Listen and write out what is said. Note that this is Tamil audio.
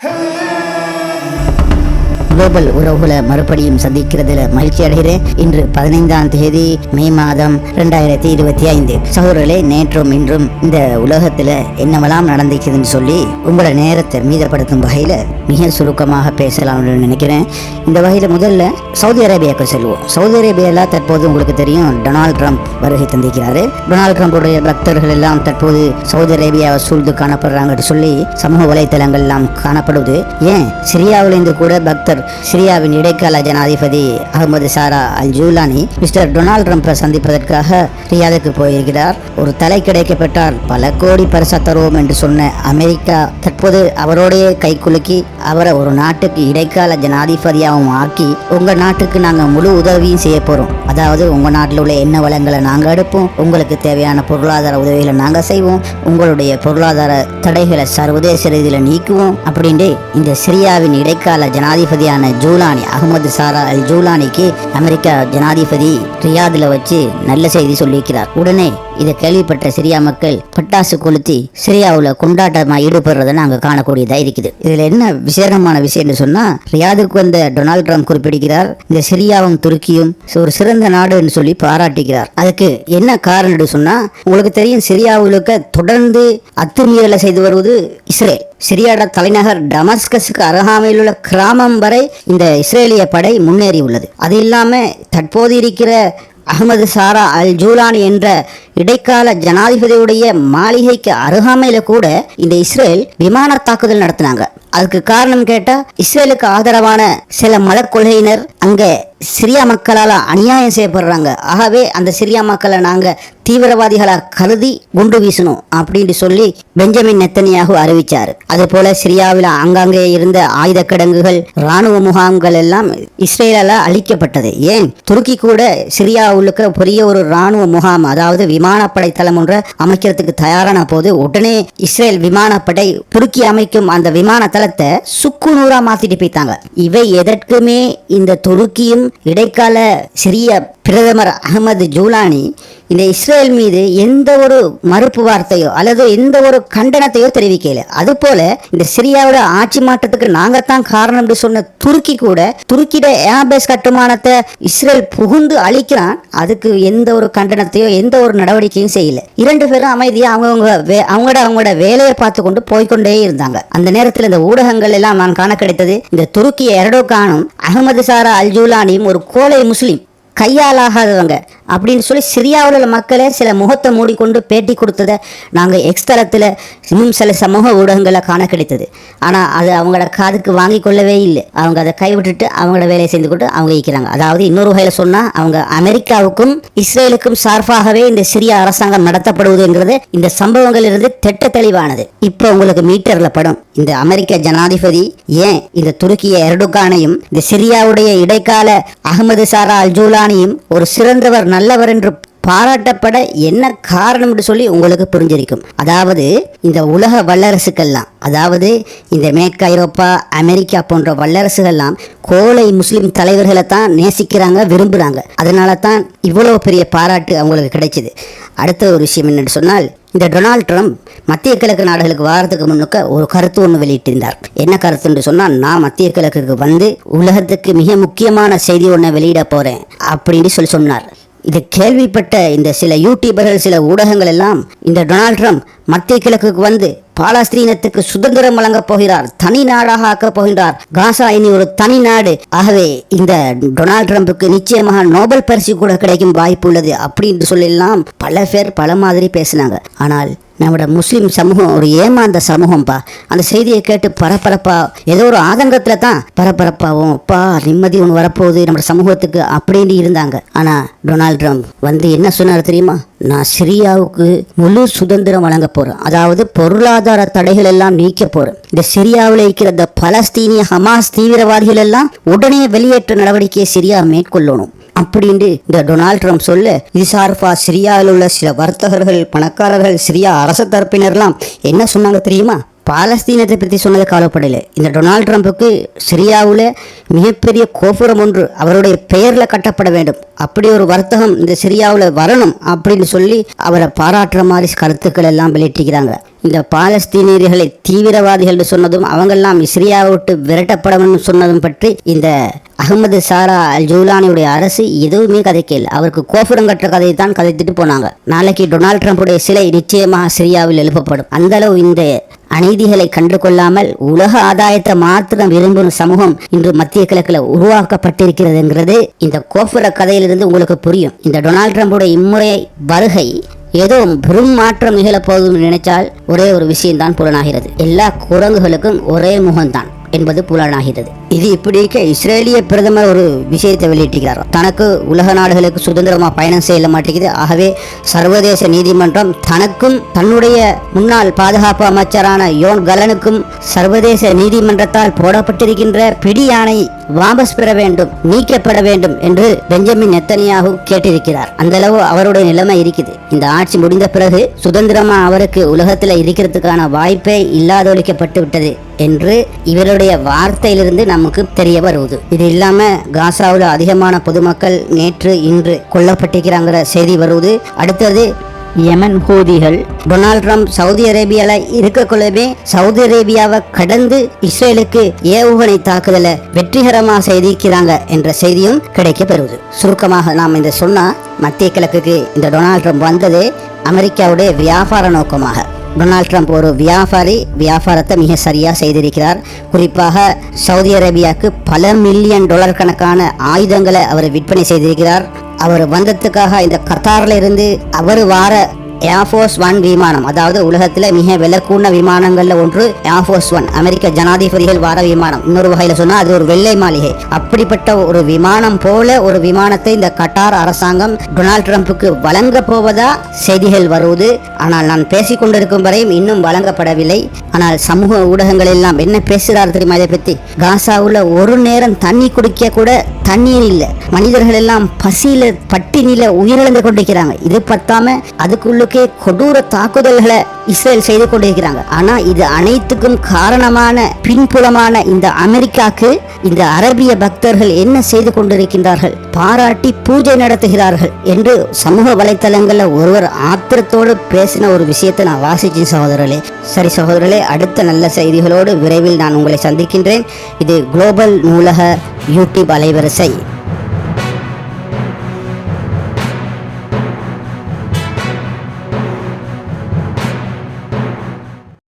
Hey! குளோபல் உறவுகளை மறுபடியும் சந்திக்கிறதுல மகிழ்ச்சி அடைகிறேன். இன்று பதினைந்தாம் தேதி மே மாதம் ரெண்டாயிரத்தி இருபத்தி ஐந்து. சகோதரர்களே நேற்றும் இன்றும் இந்த உலகத்துல என்னவெல்லாம் நடந்துச்சுதுன்னு சொல்லி உங்களோட நேரத்தை மீதப்படுத்தும் வகையில மிக சுருக்கமாக பேசலாம்னு நினைக்கிறேன். இந்த வகையில முதல்ல சவுதி அரேபியாவுக்கு செல்வோம். சவுதி அரேபியால தற்போது உங்களுக்கு தெரியும் டொனால்ட் ட்ரம்ப் வருகை தந்திருக்கிறாரு. டொனால்ட் ட்ரம்புடைய பக்தர்கள் எல்லாம் தற்போது சவுதி அரேபியாவை சூழ்ந்து காணப்படுறாங்கன்னு சொல்லி சமூக வலைத்தளங்கள் எல்லாம் காணப்படுவது ஏன்? சிரியாவிலிருந்து கூட பக்தர் சிரியாவின் இடைக்கால ஜனாதிபதி Ahmed Sharaa al Jolani mister Donald ட்ரம்ப்பை சந்திப்பதற்காக ரியாதுக்கு போயிருக்கிறார். ஒரு தலை கிடைக்கப்பட்டால் பல கோடி பரிசா தருவோம் என்று சொன்ன அமெரிக்கா தற்போது அவரோடைய கைக்குலுக்கி அவரை ஒரு நாட்டுக்கு இடைக்கால ஜனாதிபதியாகவும் ஆக்கி உங்கள் நாட்டுக்கு நாங்கள் முழு உதவியும் செய்ய போகிறோம் அதாவது உங்கள் நாட்டில் உள்ள எண்ணெய் வளங்களை நாங்கள் எடுப்போம் உங்களுக்கு தேவையான பொருளாதார உதவிகளை நாங்கள் செய்வோம் உங்களுடைய பொருளாதார தடைகளை சர்வதேச ரீதியில் நீக்குவோம் அப்படின்ட்டு இந்த சிரியாவின் இடைக்கால ஜனாதிபதியான ஜூலானி அகமது சாரா அல் ஜூலானிக்கு அமெரிக்கா ஜனாதிபதி ரியாதில் வச்சு நல்ல செய்தி சொல்லியிருக்கிறார். உடனே இதை கேள்விப்பட்ட சிரியா மக்கள் பட்டாசு கொளுத்தி சிரியாவில் கொண்டாட்டமாக ஈடுபடுறதை நாங்கள் காணக்கூடியதாக இருக்குது. இதில் என்ன விசேஷமான விஷயம்னு சொன்னால் ரியாதுக்கு வந்த டொனால்ட் ட்ரம்ப் குறிப்பிடுகிறார் இந்த சிரியாவும் துருக்கியும் ஒரு சிறந்த நாடுன்னு சொல்லி பாராட்டுகிறார். அதுக்கு என்ன காரணம்னு சொன்னால் உங்களுக்கு தெரியும் சிரியாவுக்கு தொடர்ந்து அத்துமீறலை செய்து வருவது இஸ்ரேல். சிரியாட தலைநகர் டமஸ்கஸுக்கு அருகாமையில் உள்ள கிராமம் வரை இந்த இஸ்ரேலிய படை முன்னேறி உள்ளது. அது இல்லாமல் தற்போது இருக்கிற அகமது சாரா அல் ஜூலானி என்ற இடைக்கால ஜனாதிபதியுடைய மாளிகைக்கு அருகாமையில் கூட இந்த இஸ்ரேல் விமான தாக்குதல் நடத்தினாங்க. அதுக்கு காரணம் கேட்டா இஸ்ரேலுக்கு ஆதரவான சில மதக்கொள்கையினர் அங்கே சிரியா மக்களால் அநியாயம் செய்யப்படுறாங்க. ஆகவே அந்த சிரியா மக்களை நாங்க தீவிரவாதிகளாக கருதி குண்டு வீசணும் அப்படின்னு சொல்லி பெஞ்சமின் நெத்தனியாக அறிவித்தார் அதே போல சிரியாவில் அங்கங்கே இருந்த ஆயுத கிடங்குகள் ராணுவ முகாம்கள் எல்லாம் இஸ்ரேலால அழிக்கப்பட்டது. ஏன்? துருக்கி கூட சிரியாவுக்கு பெரிய ஒரு ராணுவ முகாம் அதாவது விமானப்படை தளம் ஒன்றை அமைக்கிறதுக்கு தயாரான போது உடனே இஸ்ரேல் விமானப்படை துருக்கி அமைக்கும் அந்த விமான தளத்தை சுக்குநூறா மாத்திட்டு போயிட்டாங்க. இவை எதற்குமே இந்த துருக்கியும் இடைக்கால சிறிய பிரதமர் அகமது ஜூலானி இந்த இஸ்ரேல் மீது எந்த ஒரு மறுப்பு வார்த்தையோ அல்லது எந்த ஒரு கண்டனத்தையோ தெரிவிக்கல. அதுபோல இந்த சிரியாவோட ஆட்சி மாற்றத்துக்கு நாங்கள் தான் காரணம் என்று சொன்ன துருக்கி கூட துருக்கியோட ஏர்பேஸ் கட்டுமானத்தை இஸ்ரேல் புகுந்து அழிக்கிறான். அதுக்கு எந்த ஒரு கண்டனத்தையோ எந்த ஒரு நடவடிக்கையும் செய்யல. இரண்டு பேரும் அமைதியாக அவங்கவுங்க வே- அவங்களோட அவங்களோட வேலையை பார்த்து கொண்டு போய்க்கொண்டே இருந்தாங்க. அந்த நேரத்தில் இந்த ஊடகங்கள் எல்லாம் நான் காண கிடைத்தது இந்த துருக்கிய எரடோகானும் அகமது சாரா அல் ஜூலானியும் ஒரு கோலை முஸ்லீம் கையாலாகாதவங்க அப்படின்னு சொல்லி சிரியாவில் உள்ள மக்களே சில முகத்தை மூடிக்கொண்டு பேட்டி கொடுத்ததை நாங்கள் எக்ஸ்தலத்தில் இன்னும் சில சமூக ஊடகங்களை காண கிடைத்தது. ஆனால் அது அவங்களோட காதுக்கு வாங்கி கொள்ளவே இல்லை. அவங்க அதை கைவிட்டுட்டு அவங்களோட வேலையை செய்து கொண்டு அவங்க இருக்கிறாங்க. அதாவது இன்னொரு வகையில் சொன்னால் அவங்க அமெரிக்காவுக்கும் இஸ்ரேலுக்கும் சார்பாகவே இந்த சிரியா அரசாங்கம் நடத்தப்படுவது என்கிறது இந்த சம்பவங்களிலிருந்து திட்ட தெளிவானது. இப்போ உங்களுக்கு மீட்டர்ல படம். இந்த அமெரிக்க ஜனாதிபதி ஏன் இந்த துருக்கிய எர்டுகானையும் இந்த சிரியாவுடைய இடைக்கால அகமது சாரா அல்ஜூலான் ஞானியும் ஒரு சிறந்தவர் நல்லவர் என்று பாராட்டப்பட என்ன காரணம் என்று சொல்லி உங்களுக்கு புரிஞ்சிருக்கும். அதாவது இந்த உலக வல்லரசுக்கெல்லாம் அதாவது இந்த மேற்கு ஐரோப்பா அமெரிக்கா போன்ற வல்லரசுகள்லாம் கோலை முஸ்லிம் தலைவர்களை தான் நேசிக்கிறாங்க விரும்புகிறாங்க அதனால தான் இவ்வளோ பெரிய பாராட்டு அவங்களுக்கு கிடைச்சிது. அடுத்த ஒரு விஷயம் என்னென்னு சொன்னால் இந்த டொனால்ட் ட்ரம்ப் மத்திய கிழக்கு நாடுகளுக்கு வாரத்துக்கு முன்னுக்க ஒரு கருத்து ஒன்று வெளியிட்டிருந்தார். என்ன கருத்துன்னு சொன்னால் நான் மத்திய கிழக்குக்கு வந்து உலகத்துக்கு மிக முக்கியமான செய்தி ஒன்றை வெளியிட போகிறேன் அப்படின்னு சொல்லி சொன்னார். இது கேள்விப்பட்ட இந்த சில யூடியூபர்கள் சில ஊடகங்கள் எல்லாம் இந்த டொனால்ட் ட்ரம்ப் மத்திய கிழக்குக்கு வந்து பாலஸ்தீனத்துக்கு சுதந்திரம் வழங்கப் போகிறார் தனி நாடாக ஆக்கப் போகின்றார். காசா இனி ஒரு தனி நாடு. ஆகவே இந்த டொனால்ட் ட்ரம்புக்கு நிச்சயமாக நோபல் பரிசு கூட கிடைக்கும் வாய்ப்பு உள்ளது அப்படின்னு சொல்லலாம் பல பேர் பல மாதிரி பேசினாங்க. ஆனால் நம்மளோட முஸ்லீம் சமூகம் ஒரு ஏமாந்த சமூகம்ப்பா அந்த செய்தியை கேட்டு பரபரப்பா ஏதோ ஒரு ஆதங்கத்தில் தான் பரபரப்பாவும் அப்பா நிம்மதி ஒன்று வரப்போகுது நம்ம சமூகத்துக்கு அப்படின்னு இருந்தாங்க. ஆனால் டொனால்ட் ட்ரம்ப் வந்து என்ன சொன்னார் தெரியுமா? நான் சிரியாவுக்கு முழு சுதந்திரம் வழங்க போகிறேன் அதாவது பொருளாதார தடைகள் எல்லாம் நீக்க போகிறேன் இந்த சிரியாவில் இருக்கிற இந்த பலஸ்தீனிய ஹமாஸ் தீவிரவாதிகள் எல்லாம் உடனே வெளியேற்ற நடவடிக்கையை சிரியா மேற்கொள்ளணும். அப்படின்ட்டு இந்த டொனால்ட் ட்ரம்ப் சொல்ல இது சார்பா சிரியாவில் உள்ள சில வர்த்தகர்கள் பணக்காரர்கள் சிரியா அரச தரப்பினர்லாம் என்ன சொன்னாங்க தெரியுமா? பாலஸ்தீனத்தை பற்றி சொன்னது கவலைப்படலை இந்த டொனால்ட் ட்ரம்ப்புக்கு சிரியாவில் மிகப்பெரிய கோபுரம் ஒன்று அவருடைய பெயரில் கட்டப்பட வேண்டும். அப்படி ஒரு வர்த்தகம் இந்த சிரியாவில் வரணும் அப்படின்னு சொல்லி அவரை பாராட்டுற மாதிரி கருத்துக்கள் எல்லாம் வெளியிட்டிருக்கிறாங்க. இந்த பாலஸ்தீனியர்களை தீவிரவாதிகள் சொன்னதும் அவங்கெல்லாம் சிரியாவை விட்டு விரட்டப்படணும்னு சொன்னதும் பற்றி இந்த அகமது சாரா அல் ஜூலானியுடைய அரசு எதுவுமே கதைக்கல. அவருக்கு கோபுரம் கட்டுற கதையை தான் கதைத்துட்டு போனாங்க. நாளைக்கு டொனால்ட் ட்ரம்புடைய சிலை நிச்சயமாக சிரியாவில் எழுப்பப்படும். அந்த அளவு இந்த அநீதிகளை கண்டு கொள்ளாமல் உலக ஆதாயத்தை மாத்திரம் விரும்பும் சமூகம் இன்று மத்திய கிழக்கில் உருவாக்கப்பட்டிருக்கிறதுங்கிறது இந்த கோபுர கதையிலிருந்து உங்களுக்கு புரியும். இந்த டொனால்ட் ட்ரம்புடைய இம்முறை வருகை ஏதோ பெரும் மாற்றம் நிகழப் நினைச்சால் ஒரே ஒரு விஷயம்தான் புலனாகிறது. எல்லா குரங்குகளுக்கும் ஒரே முகம்தான். என்பது புலனாகிறது. இது இப்படி இருக்க இஸ்ரேலிய பிரதமர் ஒரு விஷயத்தை வெளியிட்டிருக்கிறார். தனக்கு உலக நாடுகளுக்கு சுதந்திரமாக பயணம் செய்ய மாட்டேங்குது. ஆகவே சர்வதேச நீதிமன்றம் தனக்கும் தன்னுடைய முன்னாள் பாதுகாப்பு அமைச்சரான யோன் கலனுக்கும் சர்வதேச நீதிமன்றத்தால் போடப்பட்டிருக்கின்ற பிடியானை வாபஸ் பெற வேண்டும் நீக்கப்பட வேண்டும் என்று பெஞ்சமின் நெத்தனியாகு கேட்டிருக்கிறார். அந்த அளவு அவருடைய நிலைமை இருக்குது. இந்த ஆட்சி முடிந்த பிறகு சுதந்திரமா அவருக்கு உலகத்தில் இருக்கிறதுக்கான வாய்ப்பே இல்லாதொழிக்கப்பட்டு விட்டது என்று இவருடைய வார்த்தையிலிருந்து நமக்கு தெரிய வருவது. இது இல்லாம காசாவில் அதிகமான பொதுமக்கள் நேற்று இன்று கொல்லப்பட்டிருக்கிறாங்கிற செய்தி வருவது. அடுத்தது யமன் ஹூதிகள். டொனால்ட் ட்ரம்ப் சவுதி அரேபியால இருக்கக்குள்ளவே சவுதி அரேபியாவை கடந்து இஸ்ரேலுக்கு ஏவுகணை தாக்குதலை வெற்றிகரமாக செய்திருக்கிறாங்க என்ற செய்தியும் கிடைக்க பெறுவது சுருக்கமாக நாம் இந்த சொன்னா மத்திய கிழக்குக்கு இந்த டொனால்ட் ட்ரம்ப் வந்தது அமெரிக்காவுடைய வியாபார நோக்கமாக. டொனால்ட் ட்ரம்ப் ஒரு வியாபாரி வியாபாரத்தை மிக சரியாக செய்திருக்கிறார். குறிப்பாக சவுதி அரேபியாவுக்கு பல மில்லியன் டாலர் கணக்கான ஆயுதங்களை அவர் விற்பனை செய்திருக்கிறார். அவர் வந்ததுக்காக இந்த கத்தாரில் இருந்து அவர் வார ஏர்ஃபோர்ஸ் ஒன் விமானம் அதாவது உலகத்தில் மிக விலக்கூன விமானங்களில் ஒன்று ஏர்ஃபோர்ஸ் ஒன் அமெரிக்க ஜனாதிபதிகள் வார விமானம். இன்னொரு வகையில் சொன்னால் அது ஒரு வெள்ளை மாளிகை. அப்படிப்பட்ட ஒரு விமானம் போல ஒரு விமானத்தை இந்த கட்டார் அரசாங்கம் டொனால்ட் ட்ரம்ப்புக்கு வழங்க போவதா செய்திகள் வருவது. ஆனால் நான் பேசிக் கொண்டிருக்கும் வரையும் இன்னும் வழங்கப்படவில்லை. ஆனால் சமூக ஊடகங்கள் எல்லாம் என்ன பேசுகிறார் தெரியுமா இதை பற்றி காசாவில் ஒரு நேரம் தண்ணி குடிக்க கூட தண்ணீர் இல்லை. மனிதர்கள் எல்லாம் பசியில பட்டினியில உயிரிழந்து கொண்டிருக்கிறாங்க. இது பத்தாம அதுக்குள்ளுக்கே கொடூர தாக்குதல்களை இஸ்ரேல் செய்து கொண்டிருக்கிறாங்க. ஆனா இது அனைத்துக்கும் காரணமான பின்புலமான இந்த அமெரிக்காக்கு இந்த அரபிய பக்தர்கள் என்ன செய்து கொண்டிருக்கின்றார்கள்? பாராட்டி பூஜை நடத்துகிறார்கள் என்று சமூக வலைத்தளங்கள்ல ஒருவர் ஆத்திரத்தோடு பேசின ஒரு விஷயத்தை நான் வாசிச்சேன் சகோதரர்களே. சரி சகோதரர்களே அடுத்த நல்ல செய்திகளோடு விரைவில் நான் உங்களை சந்திக்கின்றேன். இது குளோபல் நூலக யூடியூப் அலைவரிசை. isso aí.